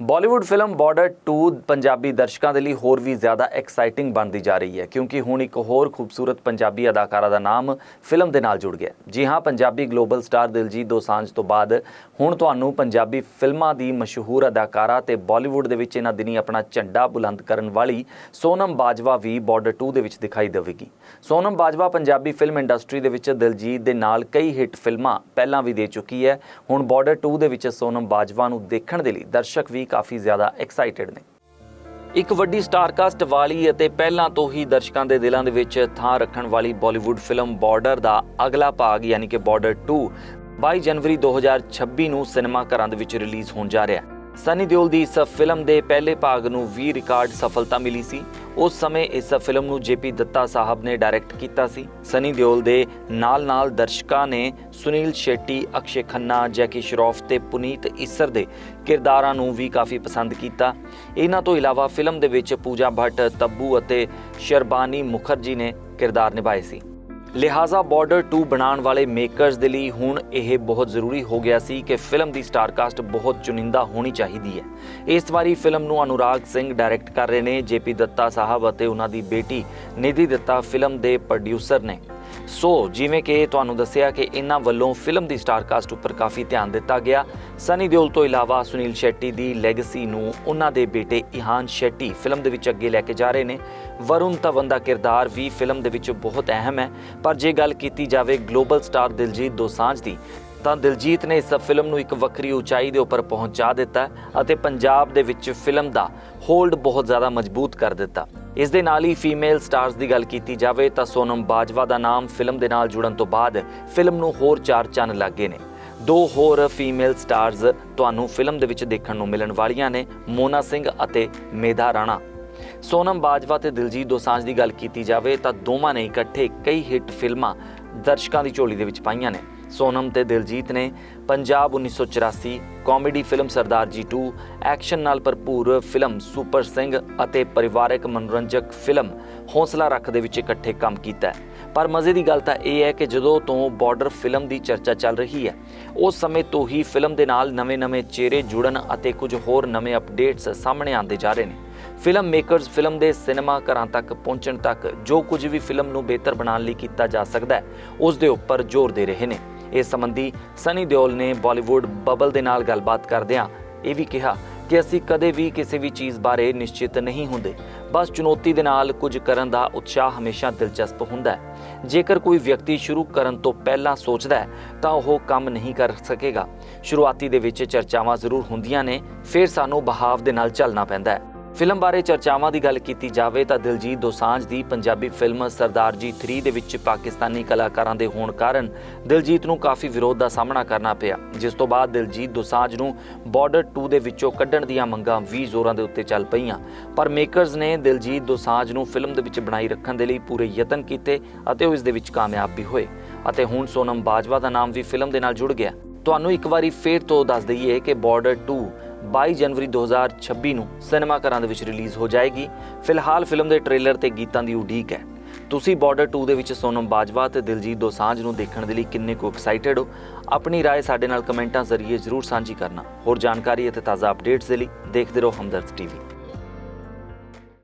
Bollywood film border 2 Punjabi ਦਰਸ਼ਕਾਂ ਦੇ ਲਈ ਹੋਰ ਵੀ ਜ਼ਿਆਦਾ ਐਕਸਾਈਟਿੰਗ ਬਣਦੀ ਜਾ ਰਹੀ ਹੈ, ਕਿਉਂਕਿ ਹੁਣ ਇੱਕ ਹੋਰ ਖੂਬਸੂਰਤ ਪੰਜਾਬੀ ਅਦਾਕਾਰਾ ਦਾ ਨਾਮ ਫਿਲਮ ਦੇ ਨਾਲ ਜੁੜ ਗਿਆ। ਜੀ ਹਾਂ, ਪੰਜਾਬੀ ਗਲੋਬਲ ਸਟਾਰ ਦਿਲਜੀਤ ਦੋਸਾਂਝ ਤੋਂ ਬਾਅਦ ਹੁਣ ਤੁਹਾਨੂੰ ਪੰਜਾਬੀ ਫਿਲਮਾਂ ਦੀ ਮਸ਼ਹੂਰ ਅਦਾਕਾਰਾ ਤੇ ਬਾਲੀਵੁੱਡ ਦੇ ਵਿੱਚ ਇਹਨਾਂ ਦਿਨੀ ਆਪਣਾ ਝੰਡਾ ਬੁਲੰਦ ਕਰਨ ਵਾਲੀ ਸੋਨਮ ਬਾਜਵਾ ਵੀ ਬਾਰਡਰ 2 ਦੇ ਵਿੱਚ ਦਿਖਾਈ ਦੇਵੇਗੀ। ਸੋਨਮ ਬਾਜਵਾ ਪੰਜਾਬੀ ਫਿਲਮ ਇੰਡਸਟਰੀ ਦੇ ਵਿੱਚ ਦਿਲਜੀਤ ਦੇ ਨਾਲ ਕਈ ਹਿੱਟ ਫਿਲਮਾਂ ਪਹਿਲਾਂ ਵੀ ਦੇ ਚੁੱਕੀ ਹੈ। ਹੁਣ ਬਾਰਡਰ 2 ਦੇ ਵਿੱਚ ਸੋਨਮ ਬਾਜਵਾ ਨੂੰ ਦੇਖਣ ਦੇ ਲਈ ਦਰਸ਼ਕ ਵੀ ਕਾਫੀ ਜ਼ਿਆਦਾ ਐਕਸਾਈਟਿਡ ਨੇ। ਇੱਕ ਵੱਡੀ ਸਟਾਰਕਾਸਟ ਵਾਲੀ ਅਤੇ ਪਹਿਲਾਂ ਤੋਂ ਹੀ ਦਰਸ਼ਕਾਂ ਦੇ ਦਿਲਾਂ ਦੇ ਵਿੱਚ ਥਾਂ ਰੱਖਣ ਵਾਲੀ ਬਾਲੀਵੁੱਡ ਫਿਲਮ ਬਾਰਡਰ ਦਾ ਅਗਲਾ ਭਾਗ, ਯਾਨੀ ਕਿ ਬਾਰਡਰ 2 22 ਜਨਵਰੀ 2026 ਨੂੰ ਸਿਨੇਮਾ ਘਰਾਂ ਦੇ ਵਿੱਚ ਰਿਲੀਜ਼ ਹੋਣ ਜਾ ਰਿਹਾ ਹੈ। ਸਨੀ ਦਿਓਲ ਦੀ ਇਸ ਫਿਲਮ ਦੇ ਪਹਿਲੇ ਭਾਗ ਨੂੰ ਵੀ ਰਿਕਾਰਡ ਸਫਲਤਾ ਮਿਲੀ ਸੀ। ਉਸ ਸਮੇਂ ਇਸ ਫਿਲਮ ਨੂੰ ਜੇਪੀ ਦੱਤਾ ਸਾਹਿਬ ਨੇ ਡਾਇਰੈਕਟ ਕੀਤਾ ਸੀ। ਸਨੀ ਦਿਓਲ ਦੇ ਨਾਲ-ਨਾਲ ਦਰਸ਼ਕਾਂ ਨੇ ਸੁਨੀਲ ਸ਼ੈਟੀ, ਅਕਸ਼ੇ ਖੰਨਾ, ਜੈਕੀ ਸ਼ਰੋਫ ਤੇ ਪੁਨੀਤ ਇਸਰ ਦੇ ਕਿਰਦਾਰਾਂ ਨੂੰ ਵੀ ਕਾਫੀ ਪਸੰਦ ਕੀਤਾ। ਇਹਨਾਂ ਤੋਂ ਇਲਾਵਾ ਫਿਲਮ ਦੇ ਵਿੱਚ ਪੂਜਾ ਭੱਟ, ਤੱਬੂ ਅਤੇ ਸ਼ਰਬਾਨੀ ਮੁਖਰਜੀ ਨੇ ਕਿਰਦਾਰ ਨਿਭਾਏ ਸੀ। ਲਿਹਾਜ਼ਾ ਬਾਰਡਰ 2 ਬਣਾਉਣ ਵਾਲੇ ਮੇਕਰਸ ਦੇ ਲਈ ਹੁਣ ਇਹ ਬਹੁਤ ਜ਼ਰੂਰੀ ਹੋ ਗਿਆ ਸੀ ਕਿ ਫਿਲਮ ਦੀ ਸਟਾਰਕਾਸਟ ਬਹੁਤ ਚੁਣਿੰਦਾ ਹੋਣੀ ਚਾਹੀਦੀ ਹੈ। ਇਸ ਵਾਰੀ ਫਿਲਮ ਨੂੰ ਅਨੁਰਾਗ ਸਿੰਘ ਡਾਇਰੈਕਟ ਕਰ ਰਹੇ ਨੇ, ਜੇਪੀ ਦੱਤਾ ਸਾਹਿਬ ਅਤੇ ਉਹਨਾਂ ਦੀ ਬੇਟੀ ਨਿਧੀ ਦੱਤਾ ਫਿਲਮ ਦੇ ਪ੍ਰੋਡਿਊਸਰ ਨੇ। ਸੋ ਜਿਵੇਂ ਕਿ ਤੁਹਾਨੂੰ ਦੱਸਿਆ ਕਿ ਇਹਨਾਂ ਵੱਲੋਂ ਫਿਲਮ ਦੀ ਸਟਾਰਕਾਸਟ ਉੱਪਰ ਕਾਫੀ ਧਿਆਨ ਦਿੱਤਾ ਗਿਆ। ਸਨੀ ਦਿਓਲ ਤੋਂ ਇਲਾਵਾ ਸੁਨੀਲ ਸ਼ੈੱਟੀ ਦੀ ਲੈਗੇਸੀ ਨੂੰ ਉਹਨਾਂ ਦੇ ਬੇਟੇ ਇਹਾਨ ਸ਼ੈੱਟੀ ਫਿਲਮ ਦੇ ਵਿੱਚ ਅੱਗੇ ਲੈ ਕੇ ਜਾ ਰਹੇ ਨੇ। ਵਰੁਣ ਧਵਨ ਦਾ ਕਿਰਦਾਰ ਵੀ ਫਿਲਮ ਦੇ ਵਿੱਚ ਬਹੁਤ ਅਹਿਮ ਹੈ। ਪਰ ਜੇ ਗੱਲ ਕੀਤੀ ਜਾਵੇ ਗਲੋਬਲ ਸਟਾਰ ਦਿਲਜੀਤ ਦੋਸਾਂਝ ਦੀ ਤਾਂ ਦਿਲਜੀਤ ਨੇ ਇਸ ਫਿਲਮ ਨੂੰ ਇੱਕ ਵੱਖਰੀ ਉਚਾਈ ਦੇ ਉੱਪਰ ਪਹੁੰਚਾ ਦਿੱਤਾ ਅਤੇ ਪੰਜਾਬ ਦੇ ਵਿੱਚ ਫਿਲਮ ਦਾ ਹੋਲਡ ਬਹੁਤ ਜ਼ਿਆਦਾ ਮਜ਼ਬੂਤ ਕਰ ਦਿੱਤਾ। ਇਸ ਦੇ ਨਾਲ ਹੀ ਫੀਮੇਲ ਸਟਾਰਸ ਦੀ ਗੱਲ ਕੀਤੀ ਜਾਵੇ ਤਾਂ ਸੋਨਮ ਬਾਜਵਾ ਦਾ ਨਾਮ ਫਿਲਮ ਦੇ ਨਾਲ ਜੁੜਨ ਤੋਂ ਬਾਅਦ ਫਿਲਮ ਨੂੰ ਹੋਰ ਚਾਰ ਚੰਨ ਲੱਗੇ ਨੇ। ਦੋ ਹੋਰ ਫੀਮੇਲ ਸਟਾਰਸ ਤੁਹਾਨੂੰ ਫਿਲਮ ਦੇ ਵਿੱਚ ਦੇਖਣ ਨੂੰ ਮਿਲਣ ਵਾਲੀਆਂ ਨੇ, ਮੋਨਾ ਸਿੰਘ ਅਤੇ ਮੇਧਾ ਰਾਣਾ। ਸੋਨਮ ਬਾਜਵਾ ਤੇ ਦਿਲਜੀਤ ਦੋਸਾਂਝ ਦੀ ਗੱਲ ਕੀਤੀ ਜਾਵੇ ਤਾਂ ਦੋਵਾਂ ਨੇ ਇਕੱਠੇ ਕਈ ਹਿੱਟ ਫਿਲਮਾਂ ਦਰਸ਼ਕਾਂ ਦੀ ਝੋਲੀ ਦੇ ਵਿੱਚ ਪਾਈਆਂ ਨੇ। ਸੋਨਮ ਤੇ ਦਿਲਜੀਤ ਨੇ Punjab 1984 comedy film Sardar ji 2 action ਨਾਲ ਭਰਪੂਰ ਫਿਲਮ ਸੁਪਰ ਸਿੰਘ ਅਤੇ ਪਰਿਵਾਰਕ ਮਨੋਰੰਜਕ ਫਿਲਮ ਹੌਸਲਾ ਰੱਖ ਦੇ ਵਿੱਚ ਇਕੱਠੇ ਕੰਮ ਕੀਤਾ ਪਰ ਮਜ਼ੇ ਦੀ ਗੱਲ ਤਾਂ ਇਹ ਹੈ ਕਿ ਜਦੋਂ ਤੋਂ ਬਾਰਡਰ ਫਿਲਮ ਦੀ ਚਰਚਾ ਚੱਲ ਰਹੀ ਹੈ, ਉਸ ਸਮੇਂ ਤੋਂ ਹੀ ਫਿਲਮ ਦੇ ਨਾਲ ਨਵੇਂ-ਨਵੇਂ ਚਿਹਰੇ ਜੁੜਨ ਅਤੇ ਕੁਝ ਹੋਰ ਨਵੇਂ ਅਪਡੇਟਸ ਸਾਹਮਣੇ ਆਉਂਦੇ ਜਾ ਰਹੇ ਨੇ। ਫਿਲਮ ਮੇਕਰਸ ਫਿਲਮ ਦੇ ਸਿਨੇਮਾ ਘਰਾਂ ਤੱਕ ਪਹੁੰਚਣ ਤੱਕ ਜੋ ਕੁਝ ਵੀ ਫਿਲਮ ਨੂੰ ਬਿਹਤਰ ਬਣਾਉਣ ਲਈ ਕੀਤਾ ਜਾ ਸਕਦਾ ਹੈ, ਉਸ ਦੇ ਉੱਪਰ ਜ਼ੋਰ ਦੇ ਰਹੇ ਨੇ। ਇਸ ਸੰਬੰਧੀ ਸਨੀ ਦਿਓਲ ਨੇ ਬਾਲੀਵੁੱਡ ਬਬਲ ਦੇ ਨਾਲ ਗੱਲਬਾਤ ਕਰਦਿਆਂ ਇਹ ਵੀ ਕਿਹਾ ਕਿ ਅਸੀਂ ਕਦੇ ਵੀ ਕਿਸੇ ਵੀ ਚੀਜ਼ ਬਾਰੇ ਨਿਸ਼ਚਿਤ ਨਹੀਂ ਹੁੰਦੇ। ਬਸ ਚੁਣੌਤੀ ਦੇ ਨਾਲ ਕੁਝ ਕਰਨ ਦਾ ਉਤਸ਼ਾਹ ਹਮੇਸ਼ਾ ਦਿਲਚਸਪ ਹੁੰਦਾ ਹੈ। ਜੇਕਰ ਕੋਈ ਵਿਅਕਤੀ ਸ਼ੁਰੂ ਕਰਨ ਤੋਂ ਪਹਿਲਾਂ ਸੋਚਦਾ ਹੈ, ਤਾਂ ਉਹ ਕੰਮ ਨਹੀਂ ਕਰ ਸਕੇਗਾ। ਸ਼ੁਰੂਆਤੀ ਦੇ ਵਿੱਚ ਚਰਚਾਵਾਂ ਜ਼ਰੂਰ ਹੁੰਦੀਆਂ ਨੇ, ਫਿਰ ਸਾਨੂੰ ਬਹਾਵ ਦੇ ਨਾਲ ਚੱਲਣਾ ਪੈਂਦਾ ਹੈ। ਫਿਲਮ ਬਾਰੇ ਚਰਚਾਵਾਂ ਦੀ ਗੱਲ ਕੀਤੀ ਜਾਵੇ ਤਾਂ ਦਿਲਜੀਤ ਦੋਸਾਂਝ ਦੀ ਪੰਜਾਬੀ ਫਿਲਮ ਸਰਦਾਰ ਜੀ 3 ਦੇ ਵਿੱਚ ਪਾਕਿਸਤਾਨੀ ਕਲਾਕਾਰਾਂ ਦੇ ਹੋਣ ਕਾਰਨ ਦਿਲਜੀਤ ਨੂੰ ਕਾਫੀ ਵਿਰੋਧ ਦਾ ਸਾਹਮਣਾ ਕਰਨਾ ਪਿਆ, ਜਿਸ ਤੋਂ ਬਾਅਦ ਦਿਲਜੀਤ ਦੋਸਾਂਝ ਨੂੰ ਬਾਰਡਰ 2 ਦੇ ਵਿੱਚੋਂ ਕੱਢਣ ਦੀਆਂ ਮੰਗਾਂ ਵੀ ਜ਼ੋਰਾਂ ਦੇ ਉੱਤੇ ਚੱਲ ਪਈਆਂ। ਪਰ ਮੇਕਰਜ਼ ਨੇ ਦਿਲਜੀਤ ਦੋਸਾਂਝ ਨੂੰ ਫਿਲਮ ਦੇ ਵਿੱਚ ਬਣਾਈ ਰੱਖਣ ਦੇ ਲਈ ਪੂਰੇ ਯਤਨ ਕੀਤੇ ਅਤੇ ਉਹ ਇਸ ਦੇ ਵਿੱਚ ਕਾਮਯਾਬ ਵੀ ਹੋਏ। ਅਤੇ ਹੁਣ ਸੋਨਮ ਬਾਜਵਾ ਦਾ ਨਾਮ ਵੀ ਫਿਲਮ ਦੇ ਨਾਲ ਜੁੜ ਗਿਆ। ਤੁਹਾਨੂੰ ਇੱਕ ਵਾਰੀ ਫੇਰ ਤੋਂ ਦੱਸ ਦਈਏ ਕਿ ਬਾਰਡਰ 2 22 ਜਨਵਰੀ 2026 ਨੂੰ ਸਿਨੇਮਾ ਘਰਾਂ ਦੇ ਵਿੱਚ ਰਿਲੀਜ਼ ਹੋ ਜਾਏਗੀ ਫਿਲਹਾਲ ਫਿਲਮ ਦੇ ਟ੍ਰੇਲਰ ਤੇ ਗੀਤਾਂ ਦੀ ਉਡੀਕ ਹੈ ਤੁਸੀਂ ਬਾਰਡਰ 2 ਦੇ ਵਿੱਚ ਸੋਨਮ ਬਾਜਵਾ ਤੇ ਦਿਲਜੀਤ ਦੋਸਾਂਝ ਨੂੰ ਦੇਖਣ ਦੇ ਲਈ ਕਿੰਨੇ ਕੁ ਐਕਸਾਈਟਿਡ ਹੋ ਆਪਣੀ رائے ਸਾਡੇ ਨਾਲ ਕਮੈਂਟਾਂ ਜ਼ਰੀਏ ਜ਼ਰੂਰ ਸਾਂਝੀ ਕਰਨਾ ਹੋਰ ਜਾਣਕਾਰੀ ਅਤੇ ਤਾਜ਼ਾ ਅਪਡੇਟਸ ਦੇ ਲਈ ਦੇਖਦੇ ਰਹੋ ਹਮਦਰਦ ਟੀਵੀ